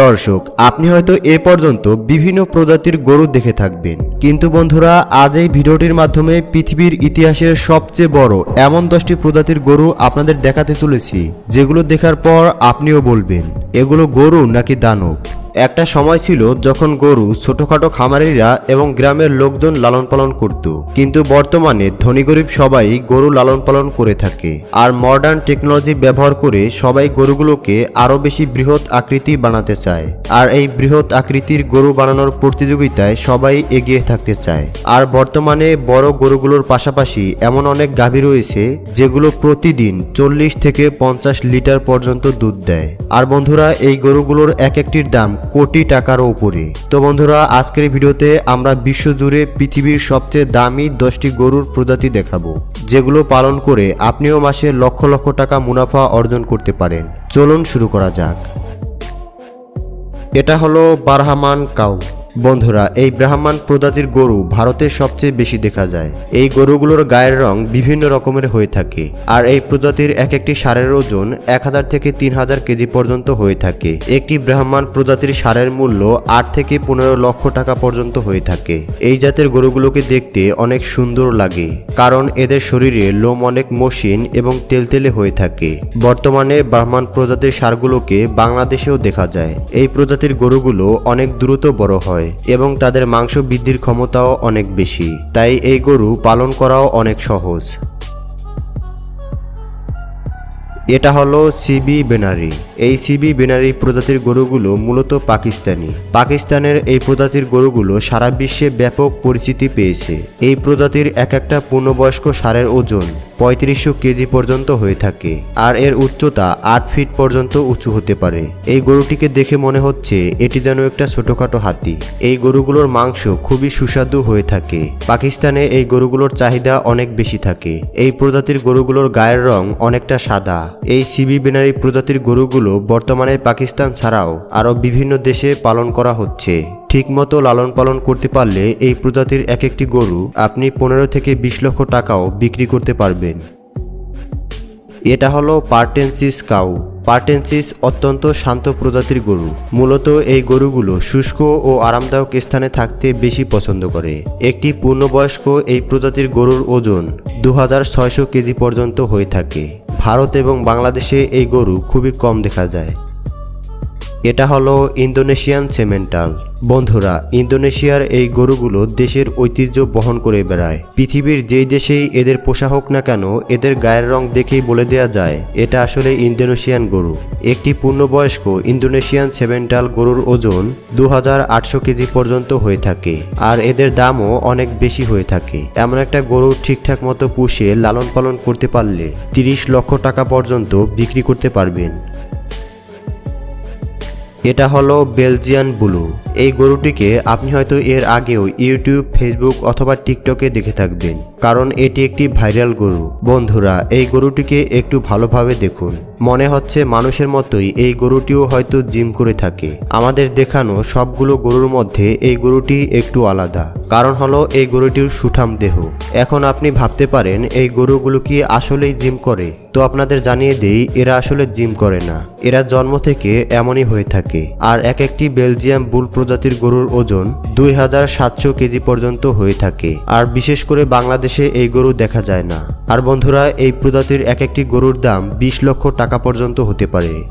দর্শক, আপনি হয়তো এ পর্যন্ত বিভিন্ন প্রজাতির গরু দেখে থাকবেন। কিন্তু বন্ধুরা, আজ এই ভিডিওটির মাধ্যমে পৃথিবীর ইতিহাসের সবচেয়ে বড় এমন দশটি প্রজাতির গরু আপনাদের দেখাতে চলেছি, যেগুলো দেখার পর আপনিও বলবেন, এগুলো গরু নাকি দানব? একটা সময় ছিল যখন গরু, ছোটখাটো খামারিরা এবং গ্রামের লোকজন লালন পালন করত। কিন্তু বর্তমানে ধনী গরিব সবাই গরু লালন পালন করে থাকে। আর মডার্ন টেকনোলজি ব্যবহার করে সবাই গরুগুলোকে আরও বেশি বৃহৎ আকৃতি বানাতে চায়। আর এই বৃহৎ আকৃতির গরু বানানোর প্রতিযোগিতায় সবাই এগিয়ে থাকতে চায়। আর বর্তমানে বড় গরুগুলোর পাশাপাশি এমন অনেক গাভী রয়েছে যেগুলো প্রতিদিন চল্লিশ থেকে পঞ্চাশ লিটার পর্যন্ত দুধ দেয়। আর বন্ধুরা, এই গরুগুলোর এক একটির দাম কোটি টাকার উপরে। তো বন্ধুরা, আজকের ভিডিওতে আমরা বিশ্বজুড়ে পৃথিবীর সবচেয়ে দামি দশটি গরুর প্রজাতি দেখাবো, যেগুলো পালন করে আপনিও মাসে লক্ষ লক্ষ টাকা মুনাফা অর্জন করতে পারেন। চলুন শুরু করা যাক। এটা হলো বারহামান কাউ। বন্ধুরা, এই ব্রাহ্মণ প্রজাতির গরু ভারতে সবচেয়ে বেশি দেখা যায়। এই গরুগুলোর গায়ের রং বিভিন্ন রকমের হয়ে থাকে আর এই প্রজাতির এক একটি সারের ওজন এক হাজার থেকে তিন হাজার কেজি পর্যন্ত হয়ে থাকে। একটি ব্রাহ্মণ প্রজাতির সারের মূল্য আট থেকে পনেরো লক্ষ টাকা পর্যন্ত হয়ে থাকে। এই জাতের গরুগুলোকে দেখতে অনেক সুন্দর লাগে, কারণ এদের শরীরে লোম অনেক মসৃণ এবং তেলতেলে হয়ে থাকে। বর্তমানে ব্রাহ্মণ প্রজাতির সারগুলোকে বাংলাদেশেও দেখা যায়। এই প্রজাতির গরুগুলো অনেক দ্রুত বড় হয়। এবং তাদের মাংস বৃদ্ধির ক্ষমতাও অনেক বেশি। তাই এই গরু পালন করাও অনেক সহজ। এটা হলো সিবি বেনারি। এই সিবি বেনারি প্রজাতির গরুগুলো মূলত পাকিস্তানি। পাকিস্তানের এই প্রজাতির গরুগুলো সারা বিশ্বে ব্যাপক পরিচিতি পেয়েছে। এই প্রজাতির এক একটা পূর্ণবয়স্ক সারের ওজন পঁয়ত্রিশশো কেজি পর্যন্ত হয়ে থাকে আর এর উচ্চতা আট ফিট পর্যন্ত উঁচু হতে পারে। এই গরুটিকে দেখে মনে হচ্ছে এটি যেন একটা ছোটখাটো হাতি। এই গরুগুলোর মাংস খুবই সুস্বাদু হয়ে থাকে। পাকিস্তানে এই গরুগুলোর চাহিদা অনেক বেশি থাকে। এই প্রজাতির গরুগুলোর গায়ের রং অনেকটা সাদা। এই সিবি বেনারি প্রজাতির গরুগুলো বর্তমানে পাকিস্তান ছাড়াও আরও বিভিন্ন দেশে পালন করা হচ্ছে। ঠিকমতো লালন পালন করতে পারলে এই প্রজাতির এক একটি গরু আপনি পনেরো থেকে বিশ লক্ষ টাকাও বিক্রি করতে পারবেন। এটা হলো পার্টেন্সিস কাউ। পার্টেন্সিস অত্যন্ত শান্ত প্রজাতির গরু। মূলত এই গরুগুলো শুষ্ক ও আরামদায়ক স্থানে থাকতে বেশি পছন্দ করে। একটি পূর্ণবয়স্ক এই প্রজাতির গরুর ওজন দু হাজার ছয়শো কেজি পর্যন্ত হয়ে থাকে। ভারত এবং বাংলাদেশে এই গরু খুবই কম দেখা যায়। এটা হলো ইন্দোনেশিয়ান সেমেন্টাল বন্ধুরা, ইন্দোনেশিয়ার এই গরুগুলো দেশের ঐতিহ্য বহন করে বেড়ায়। পৃথিবীর যেই দেশেই এদের পোষা হোক না কেন, এদের গায়ের রং দেখেই বলে দেওয়া যায়, এটা আসলে ইন্দোনেশিয়ান গরু। একটি পূর্ণবয়স্ক ইন্দোনেশিয়ান সেভেন্টাল গরুর ওজন দু হাজার আটশো কেজি পর্যন্ত হয়ে থাকে, আর এদের দামও অনেক বেশি হয়ে থাকে। এমন একটা গরু ঠিকঠাক মতো পুষে লালন পালন করতে পারলে তিরিশ লক্ষ টাকা পর্যন্ত বিক্রি করতে পারবেন। এটা হলো বেলজিয়ান ব্লু। এই গরুটিকে আপনি হয়তো এর আগেও ইউটিউব, ফেসবুক অথবা টিকটকে দেখে থাকবেন। কারণ এটি একটি ভাইরাল গরু। বন্ধুরা, এই গরুটিকে একটু ভালোভাবে দেখুন। মনে হচ্ছে মানুষের মতোই এই গরুটিও হয়তো জিম করে থাকে। আমাদের দেখানো সবগুলো গরুর মধ্যে এই গরুটি একটু আলাদা। কারণ হলো এই গরুটির সুঠাম দেহ। এখন আপনি ভাবতে পারেন, এই গরুগুলো কি আসলেই জিম করে? তো আপনাদের জানিয়ে দেই, এরা আসলে জিম করে না। এরা জন্ম থেকে এমনই হয়ে থাকে। আর এক একটি বেলজিয়াম বুল প্রজাতির গরুর ওজন দুই হাজার সাতশো কেজি পর্যন্ত হয়ে থাকে। আর বিশেষ করে বাংলাদেশে এই গরু দেখা যায় না। আর বন্ধুরা, এই প্রজাতির এক একটি গরুর দাম বিশ লক্ষ টাকা পর্যন্ত হতে পারে।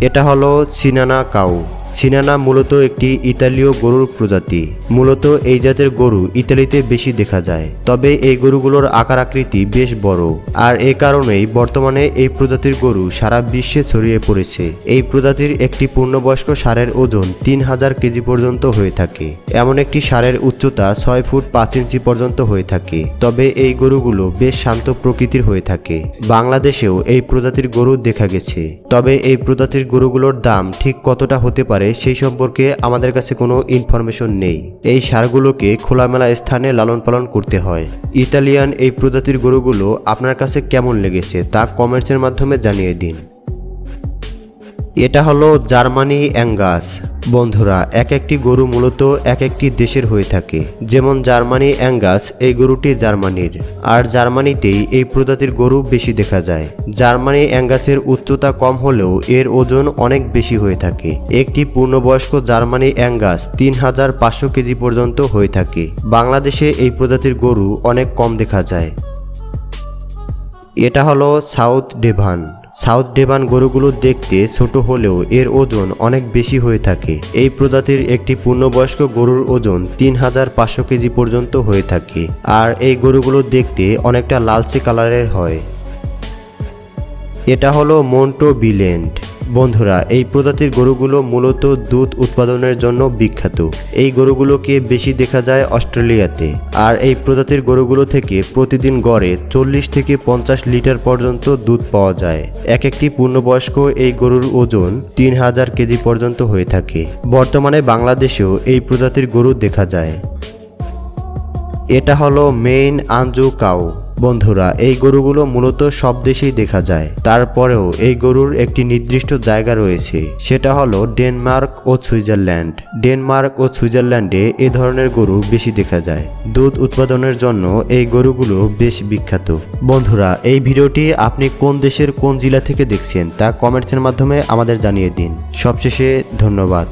এটা হলো সিনানা কাউ। সিনানা মূলত একটি ইতালীয় গরুর প্রজাতি। মূলত এই জাতের গরু ইতালিতে বেশি দেখা যায়। তবে এই গরুগুলোর আকার আকৃতি বেশ বড়। আর এ কারণেই বর্তমানে এই প্রজাতির গরু সারা বিশ্বে ছড়িয়ে পড়েছে। এই প্রজাতির একটি পূর্ণবয়স্ক সারের ওজন তিন হাজার কেজি পর্যন্ত হয়ে থাকে। এমন একটি সারের উচ্চতা ছয় ফুট পাঁচ ইঞ্চি পর্যন্ত হয়ে থাকে। তবে এই গরুগুলো বেশ শান্ত প্রকৃতির হয়ে থাকে। বাংলাদেশেও এই প্রজাতির গরু দেখা গেছে। তবে এই প্রজাতির গরুগুলোর দাম ঠিক কতটা হতে পারে সেই সম্পর্কে আমাদের কাছে কোনো ইনফরমেশন নেই। এই সারগুলোকে খোলামেলা স্থানে লালন পালন করতে হয়। ইতালিয়ান এই প্রজাতির গরুগুলো আপনার কাছে কেমন লেগেছে তা কমেন্টসের মাধ্যমে জানিয়ে দিন। এটা হলো জার্মানি অ্যাঙ্গাস। বন্ধুরা, এক একটি গরু মূলত এক একটি দেশের হয়ে থাকে। যেমন জার্মানি অ্যাঙ্গাস, এই গরুটি জার্মানির। আর জার্মানিতেই এই প্রজাতির গরু বেশি দেখা যায়। জার্মানি অ্যাঙ্গাসের উচ্চতা কম হলেও এর ওজন অনেক বেশি হয়ে থাকে। একটি পূর্ণবয়স্ক জার্মানি অ্যাঙ্গাস তিন হাজার পাঁচশো কেজি পর্যন্ত হয়ে থাকে। বাংলাদেশে এই প্রজাতির গরু অনেক কম দেখা যায়। এটা হলো সাউথ ডেভান। সাউথ ডেভান গরুগুলো দেখতে ছোট হলেও এর ওজন অনেক বেশি হয়ে থাকে। এই প্রজাতির একটি পূর্ণবয়স্ক গরুর ওজন তিন হাজার পাঁচশো কেজি পর্যন্ত হয়ে থাকে। আর এই গরুগুলো দেখতে অনেকটা লালচে কালারের হয়। এটা হলো মন্টো বিলেন্ড বন্ধুরা, এই প্রজাতির গরুগুলো মূলত দুধ উৎপাদনের জন্য বিখ্যাত। এই গরুগুলোকে বেশি দেখা যায় অস্ট্রেলিয়াতে। আর এই প্রজাতির গরুগুলো থেকে প্রতিদিন গড়ে চল্লিশ থেকে পঞ্চাশ লিটার পর্যন্ত দুধ পাওয়া যায়। এক একটি পূর্ণবয়স্ক এই গরুর ওজন তিন হাজার কেজি পর্যন্ত হয়ে থাকে। বর্তমানে বাংলাদেশেও এই প্রজাতির গরু দেখা যায়। এটা হলো মেইন আঞ্জু কাউ। বন্ধুরা, এই গরুগুলো মূলত সব দেশেই দেখা যায়। তারপরেও এই গরুর একটি নির্দিষ্ট জায়গা রয়েছে। সেটা হলো ডেনমার্ক ও সুইজারল্যান্ড। ডেনমার্ক ও সুইজারল্যান্ডে এ ধরনের গরু বেশি দেখা যায়। দুধ উৎপাদনের জন্য এই গরুগুলো বেশ বিখ্যাত। বন্ধুরা, এই ভিডিওটি আপনি কোন দেশের কোন জেলা থেকে দেখছেন তা কমেন্টসের মাধ্যমে আমাদের জানিয়ে দিন। সবশেষে ধন্যবাদ।